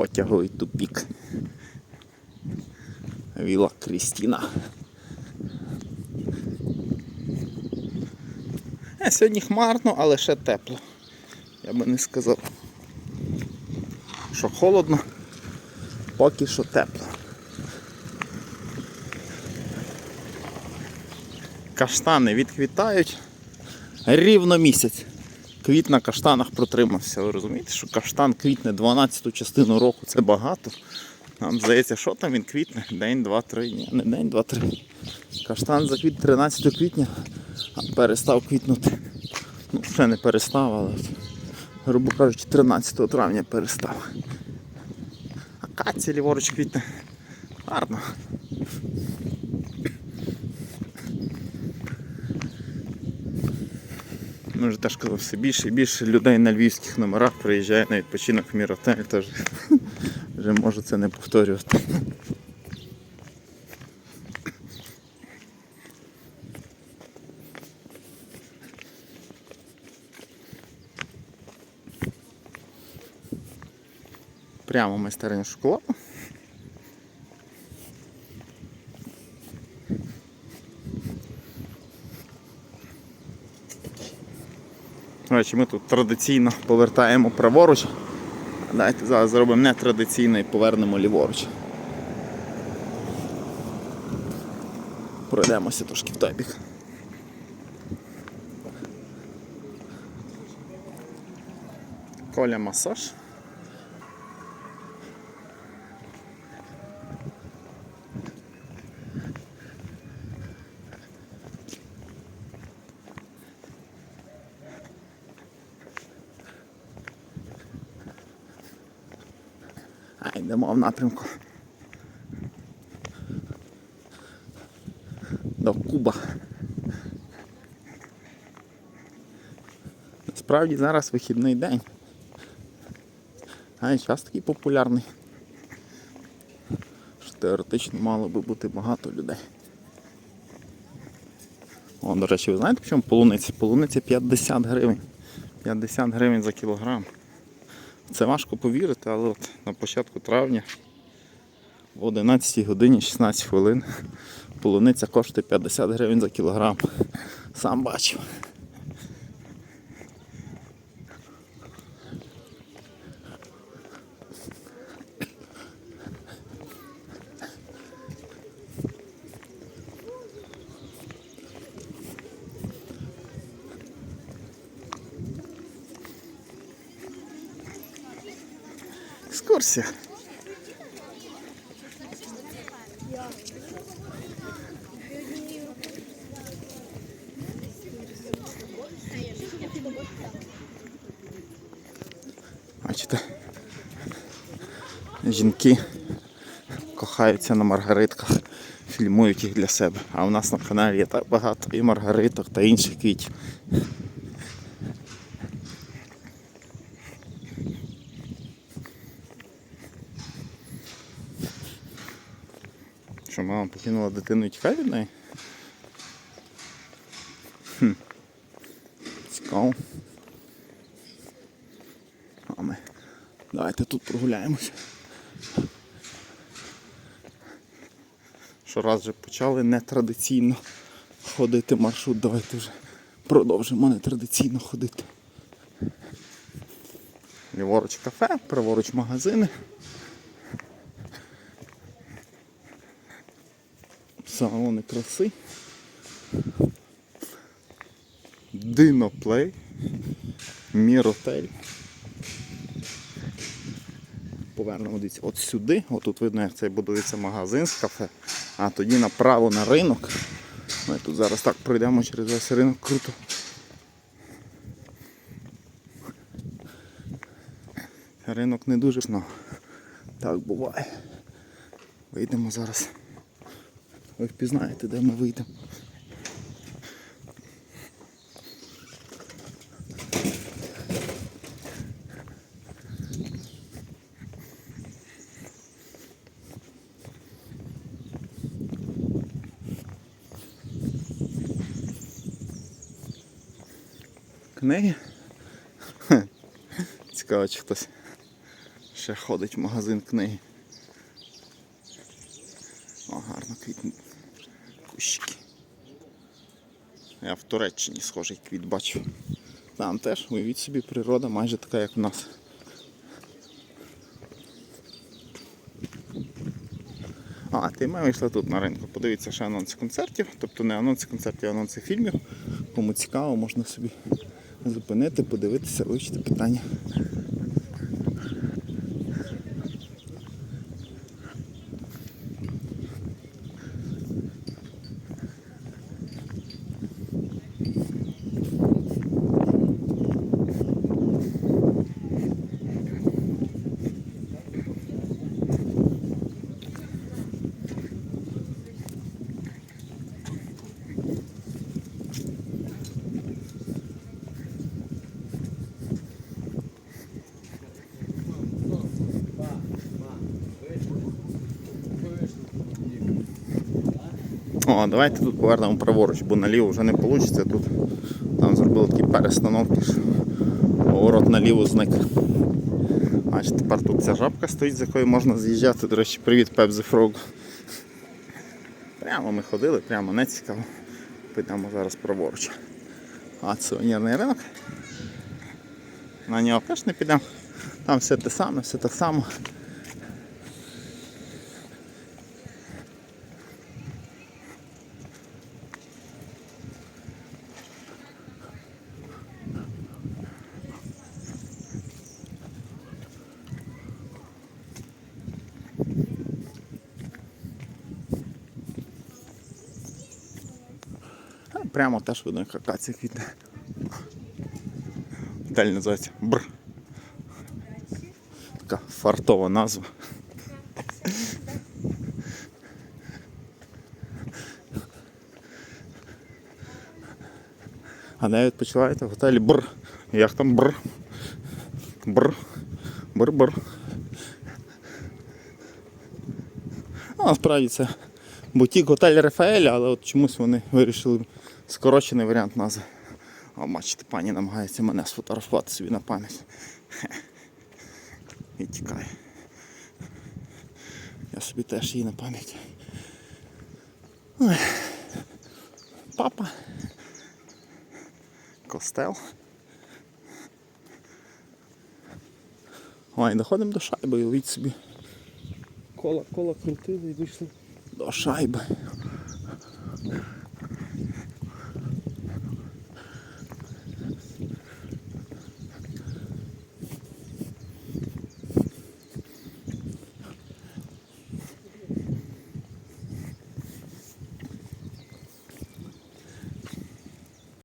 Потяговий тупік. Віла Крістіна. Е, сьогодні хмарно, але ще тепло. Я би не сказав, що холодно, поки що тепло. Каштани відквітають рівно місяць. Квіт на каштанах протримався. Ви розумієте, що каштан квітне 12-ту частину року це багато. Нам здається, що там він квітне? День, два, три. Ні, не день, два, три. Каштан заквіт 13 квітня, а перестав квітнути. Ну, ще не перестав, але, грубо кажучи, 13 травня перестав. Акація ліворуч квітне. Гарно. Ну, вже теж казав, все більше і більше людей на львівських номерах приїжджає на відпочинок в Міротель, тож вже можу це не повторювати. Прямо майстерня шоколаду. Речі, ми тут традиційно повертаємо праворуч. Давайте зараз зробимо нетрадиційно і повернемо ліворуч. Пройдемося трошки в той бік. Коля масаж. А йдемо в напрямку. До Куба. Насправді зараз вихідний день. А і час такий популярний. Що теоретично мало би бути багато людей. О, до речі, ви знаєте, в чому полуниця? Полуниця 50 гривень. 50 гривень за кілограм. Це важко повірити, але от на початку травня в 11 годині 16 хвилин полуниця коштує 50 гривень за кілограм. Сам бачив. Екскурсія. Бачите, жінки кохаються на маргаритках, фільмують їх для себе. А у нас на каналі є так багато і маргариток та інших квітів. Що мама покинула дитину і тікає від неї? Цікаво. А ми. Давайте тут прогуляємося. Що раз вже почали нетрадиційно ходити маршрут, давайте вже продовжимо нетрадиційно ходити. Ліворуч кафе, праворуч магазини. Салони краси. Диноплей. Міротель. Повернемо дивіться, от сюди, отут видно, як це будується магазин з кафе, а тоді направо на ринок. Ми тут зараз так пройдемо через весь ринок круто. Ринок не дуже сно. Так буває. Вийдемо зараз. Ви впізнаєте, де ми вийдемо. Книги? Цікаво, чи хтось Ще ходить в магазин книги. О, квітні кущики. Я в Туреччині схожий квіт бачив. Там теж, уявіть собі, природа майже така, як в нас. А, ти ми вийшли тут на ринку. Подивіться ще анонси концертів. Тобто не анонси концертів, а анонси фільмів. Кому цікаво, можна собі зупинити, подивитися, вивчити питання. О, давайте тут повернемо праворуч, бо наліво вже не вийде тут. Там зробили такі перестановки, що поворот наліво зник. Значить, тепер тут ця жабка стоїть, з якої можна з'їжджати. До речі, привіт Пепзі Фрог. Прямо ми ходили, прямо не цікаво. Підемо зараз праворуч. А це сувенірний ринок. На нього теж не підемо. Там все те саме, все так само. Прямо теж видно, як акація квітне. Далі називається Бр. Така фартова назва. А де відпочиваєте в готелі Бр. Як там Бр? Бр. Бр-бр. Ну, насправді це бутік готель Рафаеля, але от чомусь вони вирішили скорочений варіант назви. А бачите, пані намагається мене сфотографувати собі на пам'ять. І тікає. Я собі теж її на пам'ять. Папа. Костел. Ой, доходимо до шайби, уявіть собі. Кола, кола крутили і вийшли. До шайби.